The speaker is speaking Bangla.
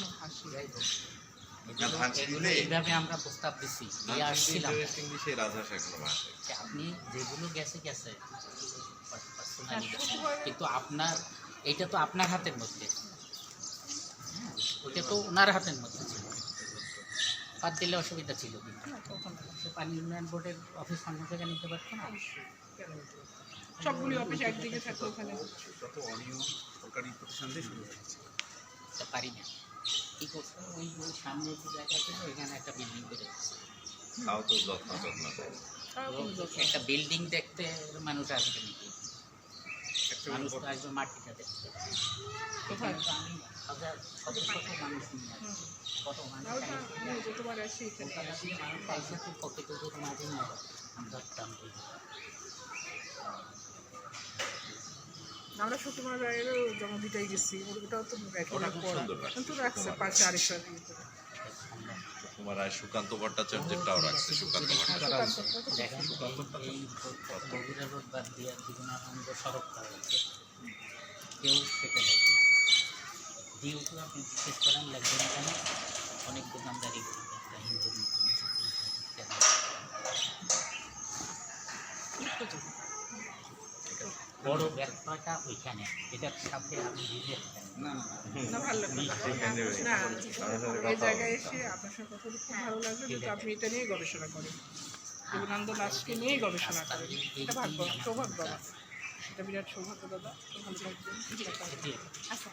কোনো হাসি না, ধান এগুলো সিঁড়িতে- এইভাবে আমরা প্রস্তাব দিচ্ছি দিয়ে আসছিলাম। সিঁড়িতে চিংড়ি রাজহাঁস এখনও ভাসে যে আপনি যেগুলো গেছে গেছে। কিন্তু আপনার এটা তো আপনার হাতের মধ্যে। ওটা তো ওনার হাতের মধ্যে ছিল। বাদ দিলে অসুবিধা ছিল কিন্তু। পানি উন্নয়ন বোর্ডের অফিস অন্য জায়গায় নিতে পারতো না? সবগুলি অফিস একদিকে থাকতো ওখানে। পারি না। কী করতো ওই ওই সামনে যে জায়গা ছিল ওইখানে একটা বিল্ডিং করে তাও তো যত্ন যত্ন করে। একটা বিল্ডিং দেখতে মানুষ আসবে নাকি? একটা মানুষ তো আসবে মাটিটা দেখতে? আমি হাজার শত শত মানুষ নিয়ে আসি। কত মানুষ। আমি আসি। এখানে। মানুষ পকেটে মাঝে নিয়ে আমরা ধরতাম আমরা রায়েরও জমা দিতেই গেছি ওটাও তো কিন্তু রাখছে সুকুমার পাশে রায়। আরেকটা তোমার আর সুকান্ত রাখছে সুকান্ত ভট্টাচার্য। আপনি করেন লাগবেন কেন অনেক দোকানদারি হিন্দু বড় ব্যস্ততা ওইখানে। এটার সাথে আমি বুঝে না না। না ভালো না। সেখানে ওই- না আমার সাথে এই জায়গায় এসে আপনার সাথে কথা বলে ভালো লাগল যেহেতু আপনি এটা নিয়েই গবেষণা করেন। জীবনানন্দ দাসকে নিয়েই গবেষণা করেন। এটা ভাগ্য সৌভাগ্য। এটা বিরাট সৌভাগ্য দাদা। ভালো থাকবেন আচ্ছা।